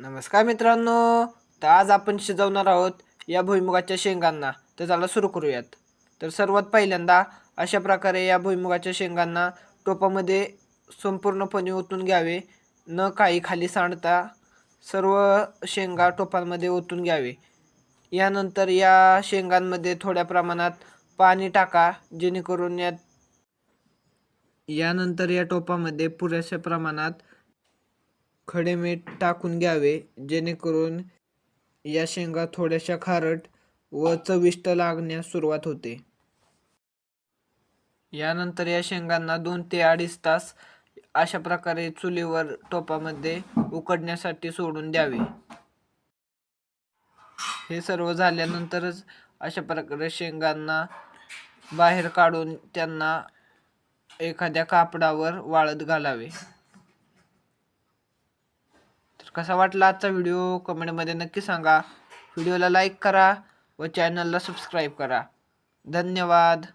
नमस्कार मित्रांनो तर आज आपण शिजवणार आहोत या भुईमुगाच्या शेंगांना. तर त्याला सुरू करूयात. तर सर्वात पहिल्यांदा अशा प्रकारे या भुईमुगाच्या शेंगांना टोपामध्ये संपूर्णपणे ओतून घ्यावे. न काही खाली सांडता सर्व शेंगा टोपांमध्ये ओतून घ्यावे. यानंतर या शेंगांमध्ये थोड्या प्रमाणात पाणी टाका जेणेकरून यात यानंतर या टोपामध्ये पुरेशा प्रमाणात खडे मीठ टाकून घ्यावे जेणेकरून या शेंगा थोड्याशा खारट व चविष्ट लागण्यास सुरुवात होते. यानंतर या शेंगांना दोन ते अडीच तास अशा प्रकारे चुलीवर टोपामध्ये उकडण्यासाठी सोडून द्यावे. हे सर्व झाल्यानंतरच अशा प्रकारे शेंगांना बाहेर काढून त्यांना एखाद्या कापडावर वाळत घालावे. कसा वाटला आजचा व्हिडिओ कमेंटमध्ये नक्की सांगा. व्हिडिओला लाईक करा व चॅनलला सबस्क्राईब करा. धन्यवाद.